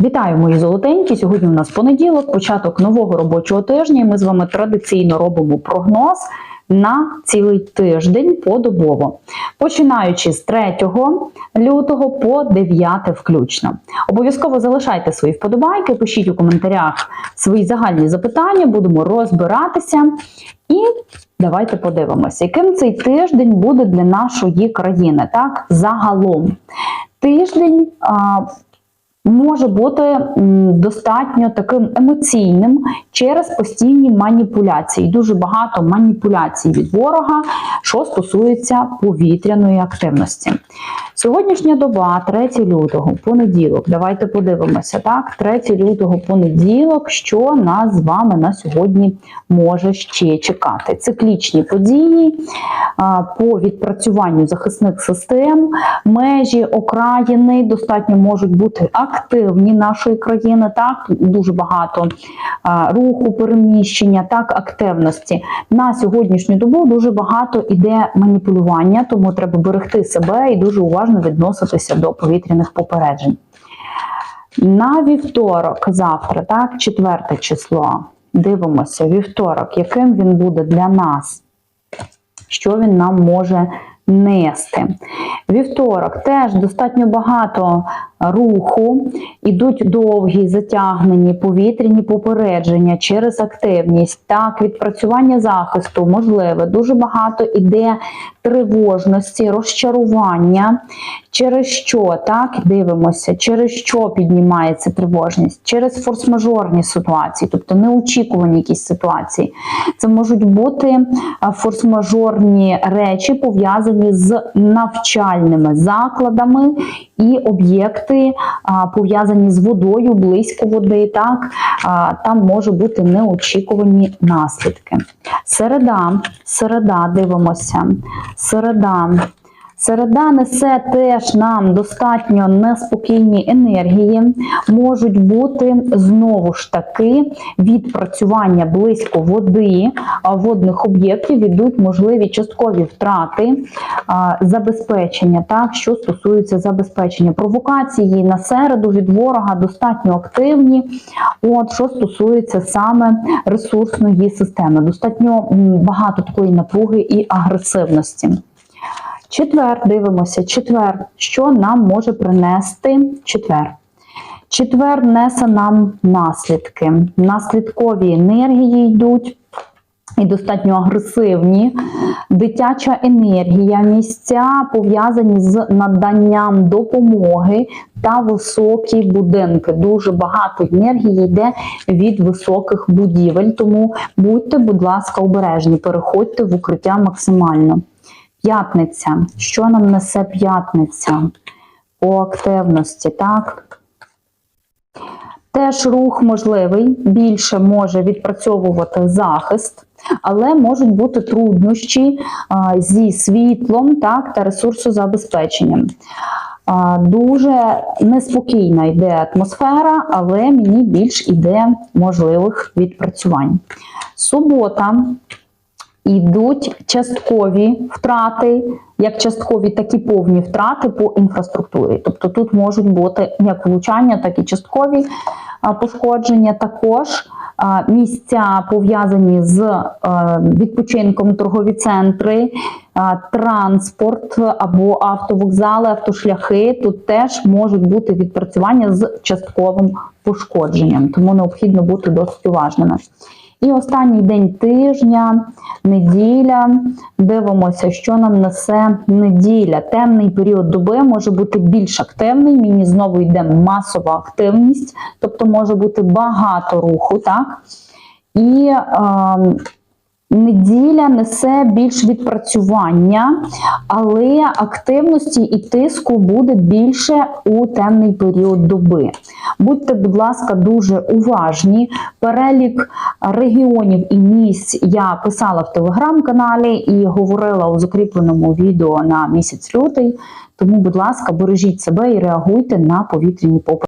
Вітаю, мої золотенькі! Сьогодні у нас понеділок, початок нового робочого тижня. і Ми з вами традиційно робимо прогноз на цілий тиждень подобово, починаючи з 3 лютого по 9 включно. Обов'язково залишайте свої вподобайки, пишіть у коментарях свої загальні запитання, будемо розбиратися. І давайте подивимося, яким цей тиждень буде для нашої країни, так, загалом. Тиждень. А, може бути достатньо таким емоційним через постійні маніпуляції. Дуже багато маніпуляцій від ворога, що стосується повітряної активності. Сьогоднішня доба, 3 лютого, понеділок. Давайте подивимося. Так, 3 лютого понеділок, що нас з вами на сьогодні може ще чекати. Циклічні події по відпрацюванню захисних систем, межі, окраїни достатньо можуть бути активні нашої країни. Так, дуже багато а, руху, переміщення, так, активності. На сьогоднішню добу дуже багато іде маніпулювання, тому треба берегти себе і дуже уважно відноситися до повітряних попереджень. На вівторок, завтра, так, четверте число. Дивимося, вівторок, яким він буде для нас, що він нам може нести. Вівторок теж достатньо багато руху, ідуть довгі затягнені повітряні попередження через активність, так, відпрацювання захисту можливе. Дуже багато іде тривожності, розчарування, через що так дивимося, через що піднімається тривожність, через форс-мажорні ситуації, тобто неочікувані якісь ситуації. Це можуть бути а, форс-мажорні речі, пов'язані з навчальними закладами і об'єкти, а, пов'язані з водою, близько води. Так там можуть бути неочікувані наслідки. Середа, середа, дивимося. Середа. Середа несе теж нам достатньо неспокійні енергії, можуть бути знову ж таки відпрацювання близько води, водних об'єктів ідуть можливі часткові втрати забезпечення, так, що стосується забезпечення. Провокації на середу від ворога достатньо активні. От що стосується саме ресурсної системи, достатньо багато такої напруги і агресивності. Четвер, дивимося, четвер, що нам може принести четвер. Четвер несе нам наслідки. Наслідкові енергії йдуть і достатньо агресивні. Дитяча енергія, місця пов'язані з наданням допомоги та високі будинки. Дуже багато енергії йде від високих будівель. Тому будьте, будь ласка, обережні, переходьте в укриття максимально. П'ятниця. Що нам несе п'ятниця? По активності, так? Теж рух можливий, більше може відпрацьовувати захист, але можуть бути труднощі зі світлом так, та ресурсозабезпеченням. Дуже неспокійна йде атмосфера, але мені більш іде можливих відпрацювань. Субота. Йдуть часткові втрати, як часткові, так і повні втрати по інфраструктурі. Тобто тут можуть бути як влучання, так і часткові пошкодження. Також місця пов'язані з відпочинком, торгові центри, транспорт або автовокзали, автошляхи. Тут теж можуть бути відпрацювання з частковим пошкодженням, тому необхідно бути досить уважними. І останній день тижня, неділя. Дивимося, що нам несе неділя. Темний період доби може бути більш активний. Мені знову йде масова активність, тобто може бути багато руху, так? І е, неділя несе більш відпрацювання, але активності і тиску буде більше у темний період доби. Будьте, будь ласка, дуже уважні. Перелік регіонів і місць я писала в телеграм-каналі і говорила у закріпленому відео на місяць лютий. Тому, будь ласка, бережіть себе і реагуйте на повітряні попередження.